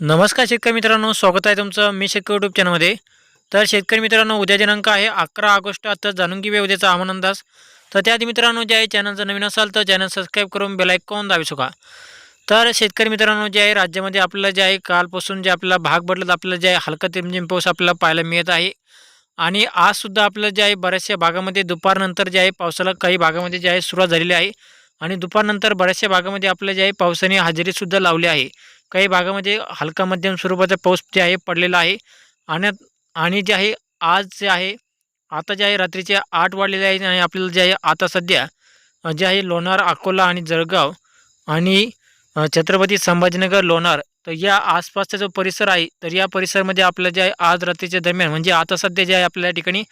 नमस्कार शेतकरी मित्रांनो स्वागत आहे तुमचं मी शेतकरी यूट्यूब चॅनलमध्ये तर शेतकरी मित्रांनो उद्या दिनांक आहे अकरा ऑगस्ट आता जाणून घेऊया उद्याचा हवामान अंदाज. तर त्याआधी मित्रांनो जे आहे चॅनलचं नवीन असाल तर चॅनल सबस्क्राईब करून बेलायकॉन दाबी शका तर शेतकरी मित्रांनो जे आहे राज्यामध्ये आपल्याला जे आहे कालपासून जे आपल्याला भाग बदलत आपल्याला जे आहे हलका तिमजिम पाऊस आपल्याला पाहायला मिळत आहे. आणि आजसुद्धा आपलं जे आहे बऱ्याचशा भागामध्ये दुपारनंतर जे आहे पावसाला काही भागामध्ये जे आहे सुरुवात झालेली आहे. आणि दुपारनंतर बऱ्याचशा भागामध्ये आपल्या जे आहे पावसाने हजेरीसुद्धा लावली आहे. काही भागामध्ये हलका मध्यम स्वरूपाचा पाऊस जे आहे पडलेला आहे आणि आणि जे आहे आज जे आहे आता जे आहे रात्रीचे आठ वाढलेले आहे आणि आपल्याला जे आहे आता सध्या जे आहे लोणार अकोला आणि जळगाव आणि छत्रपती संभाजीनगर लोणार तर या आसपासचा जो परिसर आहे तर या परिसरामध्ये आपलं जे आहे आज रात्रीच्या दरम्यान म्हणजे आता सध्या जे आहे आपल्या ठिकाणी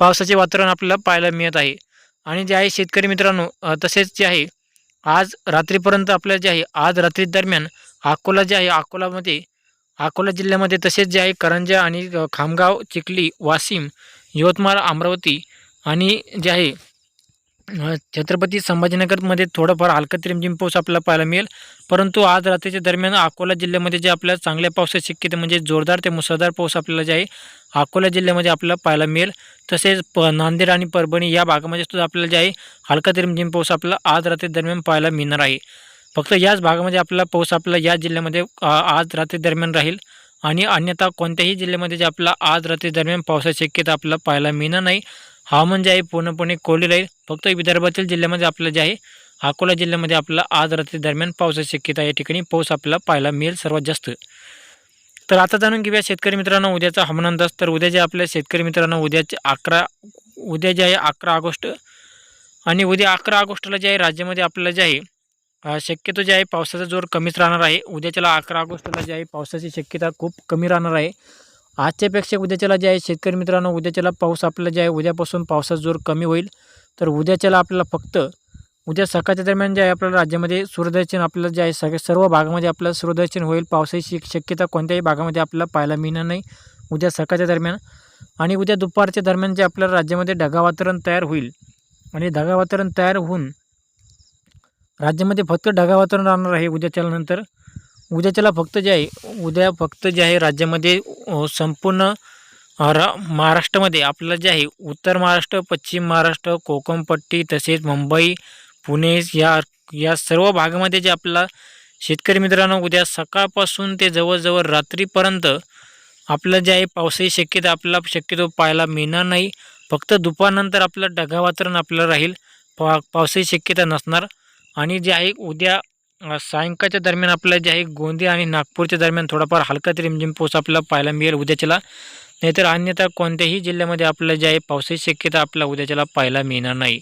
पावसाचे वातावरण आपल्याला पाहायला मिळत आहे आणि जे आहे शेतकरी मित्रांनो तसेच जे आहे आज रात्रीपर्यंत आपल्या जे आहे आज रात्री दरम्यान अकोला जे आहे अकोलामध्ये अकोला जिल्ह्यामध्ये तसेच जे आहे करंजा आणि खामगाव चिखली वाशिम यवतमाळ अमरावती आणि जे आहे छत्रपती संभाजीनगरमध्ये थोडंफार हलका रिमझिम पाऊस आपल्याला पाहायला मिळेल. परंतु आज रात्रीच्या दरम्यान अकोला जिल्ह्यामध्ये जे आपल्याला चांगल्या पावसाची शक्यते म्हणजे जोरदार ते मुसळधार पाऊस आपल्याला जे आहे अकोला जिल्ह्यामध्ये आपल्याला पाहायला मिळेल. तसेच प नांदेड आणि परभणी या भागामध्ये सुद्धा आपल्याला जे आहे हलका ते रिमझिम पाऊस आपल्याला आज रात्री दरम्यान पाहायला मिळणार आहे. फक्त याच भागामध्ये आपला पाऊस आपला या जिल्ह्यामध्ये आज रात्री दरम्यान राहील. आणि अन्यथा कोणत्याही जिल्ह्यामध्ये जे आपला आज रात्री दरम्यान पावसाची शक्यता आपल्याला पाहायला मिळणार नाही. हवामान जे म्हणजे आहे पूर्णपणे कोरडे राहील. फक्त विदर्भातील जिल्ह्यामध्ये आपलं जे आहे अकोला जिल्ह्यामध्ये आपला आज रात्री दरम्यान पावसाची शक्यता या ठिकाणी पाऊस आपल्याला पाहायला मिळेल सर्वात जास्त. तर आता जाणून घेऊया शेतकरी मित्रांनो उद्याचा हवामान अंदाज. तर उद्या जे आपल्या शेतकरी मित्रांनो उद्याचे अकरा उद्या जे आहे अकरा ऑगस्ट. आणि उद्या अकरा ऑगस्टला जे आहे राज्यामध्ये आपलं जे आहे शक्यतो जे आहे पावसाचा जोर कमीच राहणार आहे. उद्याच्याला अकरा ऑगस्टला जे आहे पावसाची शक्यता खूप कमी राहणार आहे. आजच्यापेक्षा उद्याच्याला जे आहे शेतकरी मित्रांनो उद्याच्याला पाऊस आपल्याला जे आहे उद्यापासून पावसाचा जोर कमी होईल. तर उद्याच्याला आपल्याला फक्त उद्या सकाळच्या दरम्यान जे आहे आपल्याला राज्यामध्ये सूर्यदर्शन आपल्याला जे आहे सगळ्या सर्व भागामध्ये आपल्याला सूर्यदर्शन होईल. पावसाची शक्यता कोणत्याही भागामध्ये आपल्याला पाहायला मिळणार नाही उद्या सकाळच्या दरम्यान. आणि उद्या दुपारच्या दरम्यान जे आपल्याला राज्यामध्ये ढगावातावरण तयार होईल. आणि ढगावातावरण तयार होऊन राज्यामध्ये फक्त ढगा वातावरण राहणार आहे उद्याच्याला नंतर. उद्याच्याला फक्त जे आहे उद्या फक्त जे आहे राज्यामध्ये संपूर्ण रा महाराष्ट्रामध्ये आपल्याला जे आहे उत्तर महाराष्ट्र पश्चिम महाराष्ट्र कोकणपट्टी तसेच मुंबई पुणे या या सर्व भागामध्ये जे आपल्याला शेतकरी मित्रांनो उद्या सकाळपासून ते जवळजवळ रात्रीपर्यंत आपलं जे आहे पावसाची शक्यता आपल्याला शक्यतो पाहायला मिळणार नाही. फक्त दुपारनंतर आपलं ढगा वातावरण आपल्याला राहील. पा पावसाची शक्यता नसणार. आणि जे आहे उद्या सायंकाळच्या दरम्यान आपल्याला जे आहे गोंदिया आणि नागपूरच्या दरम्यान थोडाफार हलका ते म्हणजे रिमझिम पाऊस आपल्याला पाहायला मिळेल उद्याच्याला. नाहीतर अन्यथा कोणत्याही जिल्ह्यामध्ये आपल्याला जे आहे पावसाची शक्यता आपल्याला उद्याच्याला पाहायला मिळणार नाही.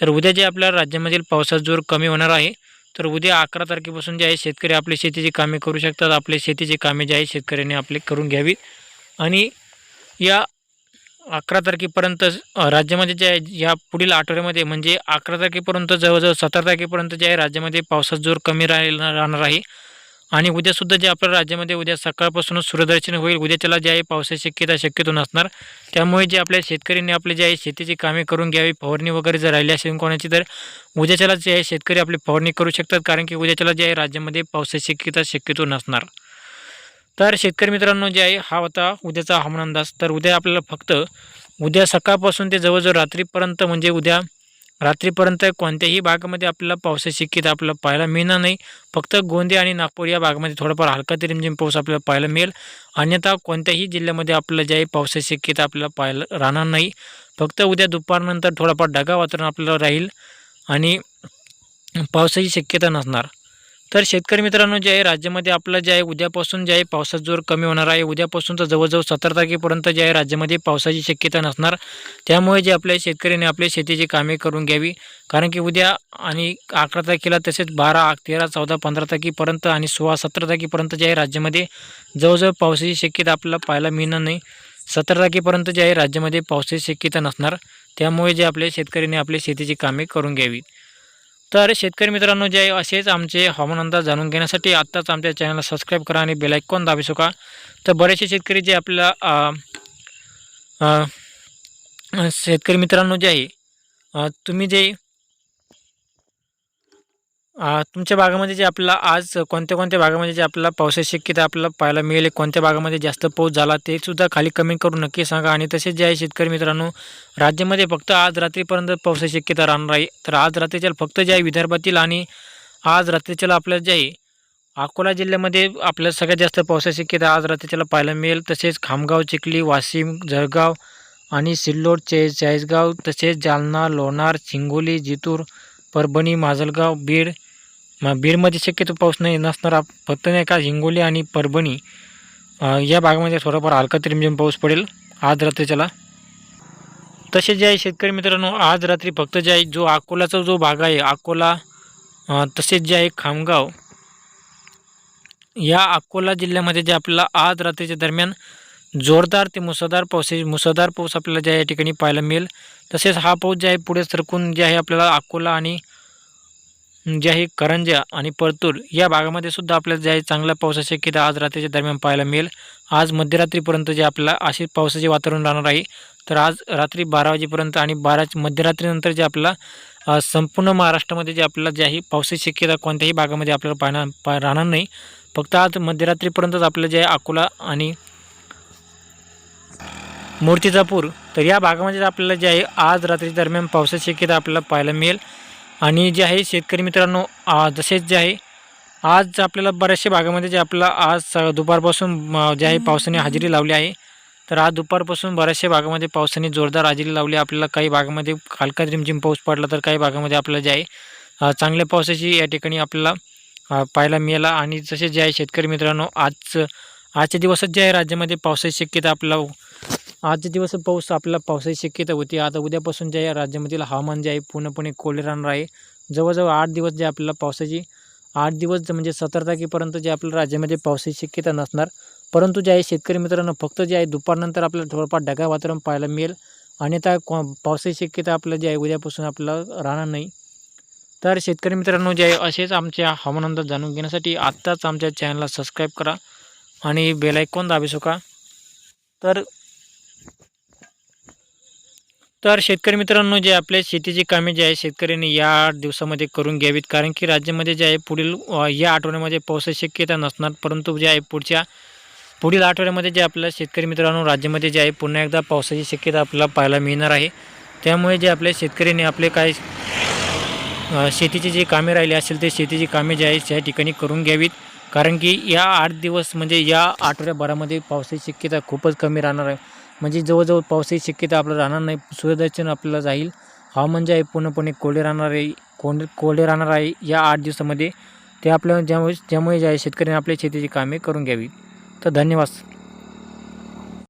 तर उद्या जे आपल्या राज्यामधील पावसाचा जोर कमी होणार आहे. तर उद्या अकरा तारखेपासून जे आहे शेतकरी आपली शेतीची कामे करू शकतात. आपले शेतीची कामे जे आहे शेतकऱ्यांनी आपले करून घ्यावी आणि या अकरा तारखेपर्यंत राज्यामध्ये जे आहे या पुढील आठवड्यामध्ये म्हणजे अकरा तारखेपर्यंत जवळजवळ सतरा तारखेपर्यंत जे आहे राज्यामध्ये पावसाचा जोर कमी राहील राहणार आहे. आणि उद्यासुद्धा जे आपल्या राज्यामध्ये उद्या सकाळपासूनच सूर्यदर्शन होईल उद्याच्याला जे आहे पावसाची शक्यता शक्यतो नसणार. त्यामुळे जे आपल्या शेतकऱ्यांनी आपले जे आहे शेतीची कामे करून घ्यावी फवारणी वगैरे जर राहिली असेल कोणाची तर उद्याच्याला जे आहे शेतकरी आपली फवारणी करू शकतात कारण की उद्याच्याला जे आहे राज्यामध्ये पावसाची शक्यता शक्यतो नसणार. तर शेतकरी मित्रांनो जे आहे हा होता उद्याचा हवामान अंदाज. तर उद्या आपल्याला फक्त उद्या सकाळपासून ते जवळजवळ रात्रीपर्यंत म्हणजे उद्या रात्रीपर्यंत कोणत्याही भागामध्ये आपल्याला पावसाची शक्यता आपल्याला पाहायला मिळणार नाही. फक्त गोंदिया आणि नागपूर या भागामध्ये थोडाफार हलका ते रिमझिम पाऊस आपल्याला पाहायला मिळेल. अन्यथा कोणत्याही जिल्ह्यामध्ये आपल्याला जे आहे पावसाची शक्यता आपल्याला पाहायला राहणार नाही. फक्त उद्या दुपारनंतर थोडाफार ढगा वातावरण आपल्याला राहील आणि पावसाची शक्यता नसणार. तर शेतकरी मित्रांनो जे आहे राज्यामध्ये आपलं जे आहे उद्यापासून जे आहे पावसाचा जोर कमी होणार आहे. उद्यापासून तर जवळजवळ सतरा तारखेपर्यंत जे आहे राज्यामध्ये पावसाची शक्यता नसणार. त्यामुळे जे आपल्या शेतकऱ्याने आपल्या शेतीची कामे करून घ्यावी. कारण की उद्या आणि अकरा तारखेला तसेच बारा तेरा चौदा पंधरा तारखेपर्यंत आणि सोळा सतरा तारखेपर्यंत जे आहे राज्यामध्ये जवळजवळ पावसाची शक्यता आपल्याला पाहायला मिळणार नाही. सतरा तारखेपर्यंत जे आहे राज्यामध्ये पावसाची शक्यता नसणार. त्यामुळे जे आपल्या शेतकऱ्याने आपल्या शेतीची कामे करून घ्यावी. तर शेतकरी मित्रांनो जे आहे असेच आमचे हवामान अंदाज जाणून घेण्यासाठी आत्ताच आमच्या चॅनलला सबस्क्राईब करा आणि बेलायकॉन दाबी शका तर बरेचसे शेतकरी जे आपल्या शेतकरी मित्रांनो जे आहे तुम्ही जे तुमच्या भागामध्ये जे आपला आज कोणत्या कोणत्या भागामध्ये जे आपला पावसाची शक्यता आपल्याला पाहायला मिळेल. कोणत्या भागामध्ये जास्त पाऊस झाला ते सुद्धा खाली कमेंट करून नक्की सांगा. आणि तसेच जे आहे शेतकरी मित्रांनो राज्यामध्ये फक्त आज रात्रीपर्यंत पावसाची शक्यता राहणार आहे तर आज रात्रीच्या फक्त जे आहे विदर्भातील आणि आज रात्रीच्याला आपल्याला जे आहे अकोला जिल्ह्यामध्ये आपल्याला सगळ्यात जास्त पावसाची शक्यता आज रात्रीच्याला पाहायला मिळेल. तसेच खामगाव चिखली वाशिम जळगाव आणि सिल्लोड चे चाळीसगाव तसेच जालना लोणार हिंगोली जितूर परभणी माजलगाव बीड मग बीडमध्ये शक्यतो पाऊस नाही नसणार. फक्त नाही का हिंगोली आणि परभणी या भागामध्ये थोडाफार हलका रिमझिम पाऊस पडेल आज रात्रीच्याला. तसे जे आहे शेतकरी मित्रांनो आज रात्री फक्त जे आहे जो अकोलाचा जो भाग आहे अकोला तसेच जे आहे खामगाव या अकोला जिल्ह्यामध्ये जे आपल्याला आज रात्रीच्या दरम्यान जोरदार ते मुसळधार पाऊस मुसळधार पाऊस आपल्याला ज्या या ठिकाणी पाहायला मिळेल. तसेच हा पाऊस जे आहे पुढे सरकून जे आहे आपल्याला अकोला आणि जे आहे करंजा आणि परतूर या भागामध्ये सुद्धा आपल्याला जे आहे चांगल्या पावसाची शक्यता आज रात्रीच्या दरम्यान पाहायला मिळेल. आज मध्यरात्रीपर्यंत जे आपल्याला असे पावसाचे वातावरण राहणार आहे तर आज रात्री बारा वाजेपर्यंत आणि बारा मध्यरात्रीनंतर जे आपल्याला संपूर्ण महाराष्ट्रामध्ये जे आपल्याला जे आहे पावसाची शक्यता कोणत्याही भागामध्ये आपल्याला पाहणार पा राहणार नाही. फक्त आज मध्यरात्रीपर्यंतच आपलं जे आहे अकोला आणि मूर्तिजापूर तर या भागामध्ये आपल्याला जे आहे आज रात्री दरम्यान पावसाची शक्यता आपल्याला पाहायला मिळेल. आणि जे आहे शेतकरी मित्रांनो जसेच जे आहे आज आपल्याला बऱ्याचशा भागामध्ये जे आपला आज दुपारपासून जे आहे पावसाने हजेरी लावली आहे. तर आज दुपारपासून बऱ्याचशा भागामध्ये पावसाने जोरदार हजेरी लावली. आपल्याला काही भागामध्ये हलका रिमझिम पाऊस पडला तर काही भागामध्ये आपल्याला जे आहे चांगल्या पावसाची या ठिकाणी आपल्याला पाहायला मिळाला. आणि जसे जे आहे शेतकरी मित्रांनो आज आजच्या दिवसात जे आहे राज्यामध्ये पावसाची शक्यता आपल्याला आजचे दिवस पाऊस आपल्याला पावसाची शक्यता होती. आता उद्यापासून जे आहे राज्यामधील हवामान जे आहे पूर्णपणे कोरडे राहणार आहे. जवळजवळ आठ दिवस जे आपल्याला पावसाची आठ दिवस म्हणजे सतरा तारखेपर्यंत जे आपल्या राज्यामध्ये पावसाची शक्यता नसणार. परंतु जे आहे शेतकरी मित्रांनो फक्त जे आहे दुपारनंतर आपल्याला थोडंफार ढगाळ वातावरण पाहायला मिळेल. आणि आता को पावसाची शक्यता आपल्याला जे आहे उद्यापासून आपल्याला राहणार नाही. तर शेतकरी मित्रांनो जे आहे असेच आमच्या हवामान अंदाज जाणून घेण्यासाठी आत्ताच आमच्या चॅनलला सबस्क्राईब करा आणि बेलायकॉन दाबी दाबू शका तर तर शेतकरी मित्रांनो जे आपल्या शेतीची कामे जे आहे शेतकऱ्यांनी या आठ दिवसामध्ये करून घ्यावीत. कारण की राज्यामध्ये जे आहे पुढील या आठवड्यामध्ये पावसाची शक्यता नसणार. परंतु जे आहे पुढच्या पुढील आठवड्यामध्ये जे आपल्या शेतकरी मित्रांनो राज्यामध्ये जे आहे पुन्हा एकदा पावसाची शक्यता आपल्याला पाहायला मिळणार आहे. त्यामुळे जे आपल्या शेतकऱ्यांनी आपले काय शेतीची जी कामे राहिली असेल ते शेतीची कामे जे आहेत त्या ठिकाणी करून घ्यावीत. कारण की या आठ दिवस म्हणजे या आठवड्याभरामध्ये पावसाची शक्यता खूपच कमी राहणार आहे. म्हणजे जवळजवळ पावसाची शक्यता आपल्याला राहणार नाही. सूर्यदर्शन आपल्याला जाईल. हवामान जे आहे पूर्णपणे कोरडे राहणार आहे. कोंड कोरडे राहणार आहे. या आठ दिवसामध्ये ते आपल्या ज्यामुळे ज्यामुळे जे आहे शेतकऱ्यांनी आपल्या शेतीची कामे करून घ्यावी. तर धन्यवाद